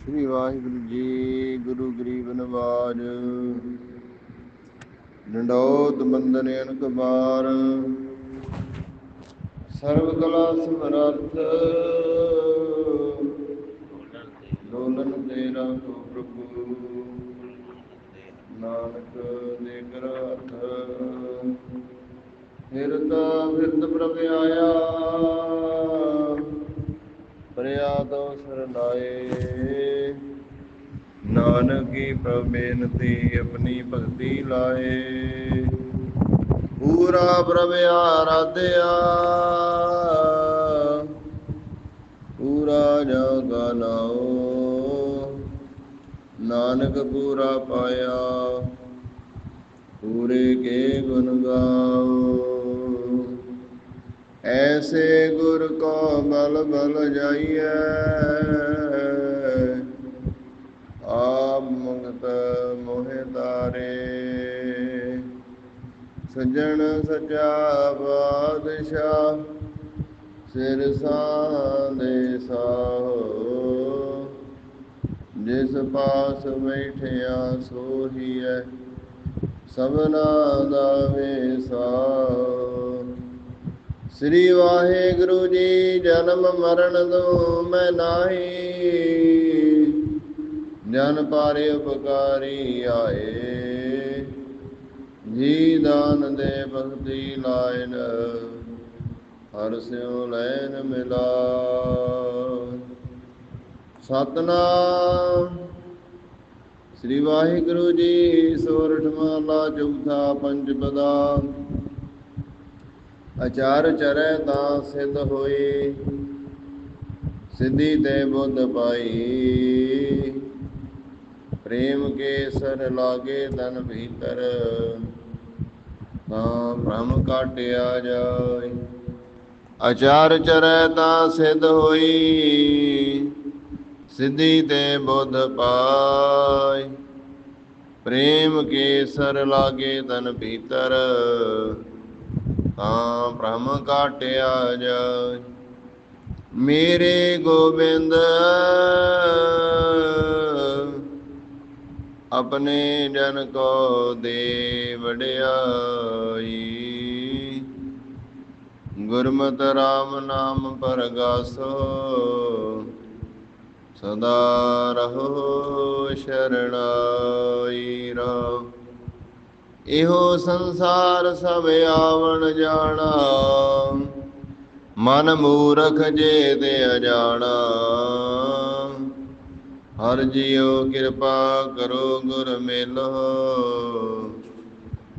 ਸ੍ਰੀ ਵਾਹਿਗੁਰੂ ਜੀ, ਗੁਰੂ ਗਰੀਬ ਨਵਾਜ। ਡੰਡੋਤ ਬੰਦਨ ਅਨਕ ਸਰਬ ਕਲਾ ਸਮਰੱਥ ਦੋਲਨ ਤੇਰਾ ਕੋ ਪ੍ਰਭੂ। ਨਾਨਕ ਦੇ ਕਰ ਹਿਰਦਾ ਫਿਰਤ ਪ੍ਰਭ ਆਇਆ। ਪਰਿਆ ਦੋ ਸਰਨਾਏ ਨਾਨਕੀ ਪ੍ਰਭ ਬੇਨਤੀ ਆਪਣੀ ਭਗਤੀ ਲਾਏ। ਪੂਰਾ ਪ੍ਰਭ ਆਰਾਧਿਆ। ਪੂਰਾ ਜਗਾ ਨਾਉ ਨਾਨਕ ਪੂਰਾ ਪਾਇਆ। ਪੂਰੇ ਕੇ ਗੁਣ ਗਾਓ। ਐਸੇ ਗੁਰ ਕੋ ਬਲ ਬਲ ਜਾਈਐ। ਆਪ ਮੁਕਤ ਮੋਹਿ ਤਾਰੇ। ਸਜਣ ਸਚਾ ਬਾਦਸ਼ਾਹ, ਸਿਰ ਸਾਂਦੇ ਸਾਹੋ। ਜਿਸ ਪਾਸ ਬੈਠਿਆ ਸੋਹੀਐ, ਸਭਨਾ ਦਾ ਵੇਸਾ। ਸ੍ਰੀ ਵਾਹਿਗੁਰੂ ਜੀ, ਜਨਮ ਮਰਨ ਦੋ ਮੈਂ ਨਾਹੀ। ਜਨ ਪਾਰੇ ਉਪਕਾਰੀ ਆਏ। ਜੀ ਦਾਨ ਦੇ ਭਗਤੀ ਲਾਇਨ, ਹਰ ਸਿਉ ਲੈਨ ਮਿਲਾ। ਸਤਨਾਮ। ਸ੍ਰੀ ਵਾਹਿਗੁਰੂ ਜੀ, ਸੋਰਠ ਮਾਲਾ ਚੌਥਾ ਪੰਜ ਪਦਾ। ਅਚਾਰ ਚਰੈ ਤਾਂ ਸਿੱਧ ਹੋਈ ਸਿੱਧੀ ਤੇ ਬੁੱਧ ਪਾਈ। ਪ੍ਰੇਮ ਕੇ ਸਰ ਲਾਗੇ ਤਨ ਭੀਤਰ, ਤਾਂ ਭ੍ਰਮ ਕਾਟਿਆ ਜਾਏ। ਅਚਾਰ ਚਰੈ ਤਾਂ ਸਿੱਧ ਹੋਈ, ਸਿੱਧੀ ਤੇ ਬੁੱਧ ਪਾਈ। ਪ੍ਰੇਮ ਕੇ ਸਰ ਲਾਗੇ ਤਨ ਭੀਤਰ ਤਾਂ ਭ੍ਰਮ ਕਾਟਿਆ ਜਾਏ। ਮੇਰੇ ਗੋਬਿੰਦ, ਆਪਣੇ ਜਨ ਕੋ ਦੇ ਵਡਿਆਈ। ਗੁਰਮਤਿ ਰਾਮ ਨਾਮ ਪਰਗਾਸੋ, ਸਦਾ ਰਹੋ ਸ਼ਰਣਾਈ ਰਹੁ ਇਹੋ ਸੰਸਾਰ ਸਭ ਆਵਣ ਜਾਣਾ। ਮਨ ਮੂਰਖ ਜੇ ਤੇ ਅਜਾਣਾ। ਹਰ ਜੀਓ ਕਿਰਪਾ ਕਰੋ ਗੁਰ ਮਿਲੋ।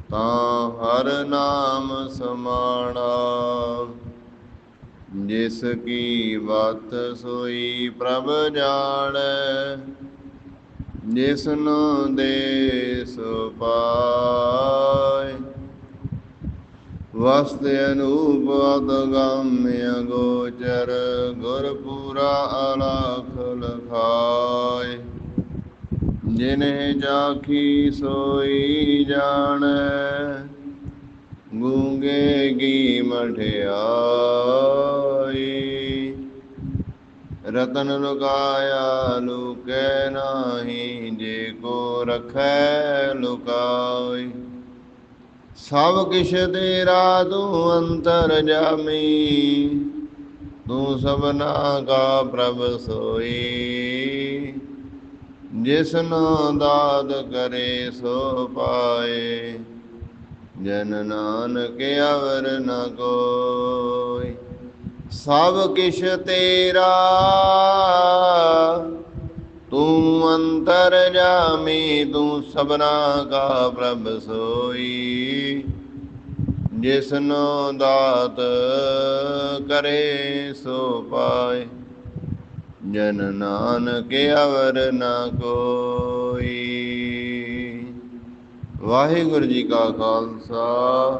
ਤਾਂ ਹਰ ਨਾਮ ਸਮਾਣਾ। ਜਿਸ ਕੀ ਬਾਤ ਸੋਈ ਪ੍ਰਭ ਜਾਣੈ ਜਿਸ ਨੂੰ ਦੇ ਸੋ ਪਾਏ। ਵਸਤ ਅਨੂਪ ਅਦਗੰਮਿ ਗੋਚਰ ਗੁਰ ਪੂਰਾ ਅਲਖ ਲਖਾਏ। ਜਿਨੇ ਜਾਖੀ ਸੋਈ ਜਾਣੈ, ਗੂੰਗੇ ਗੀ ਮਠਿਆਈ। ਰਤਨ ਲੁਕਾਇਆ ਲੁਕੈ ਨਾਹੀ, ਜੇ ਕੋ ਰਖੈ ਲੁਕਾਈ। ਸਭ ਕਿਛ ਤੇਰਾ ਤੂੰ ਅੰਤਰ ਜਾਮੀ, ਤੂੰ ਸਭਨਾ ਕਾ ਪ੍ਰਭ ਸੋਈ। ਜਿਸ ਨਾ ਦਾਦ ਕਰੇ ਸੋ ਪਾਏ, ਜਨ ਨਾਨਕ ਅਵਰ ਨ ਕੋ ਸਭ ਕਿਛ ਤੇਰਾ। ਤੂੰ ਅੰਤਰ ਜਾਮੀ, ਤੂੰ ਸਭਨਾ ਕਾ ਪ੍ਰਭ ਸੋਈ। ਜਿਸਨੋ ਦਾਤ ਕਰੇ, ਸੋ ਪਾਏ। ਜਨ ਨਾਨਕ ਅਵਰ ਨਾ ਕੋਈ। ਵਾਹਿਗੁਰੂ ਜੀ ਕਾ ਖਾਲਸਾ।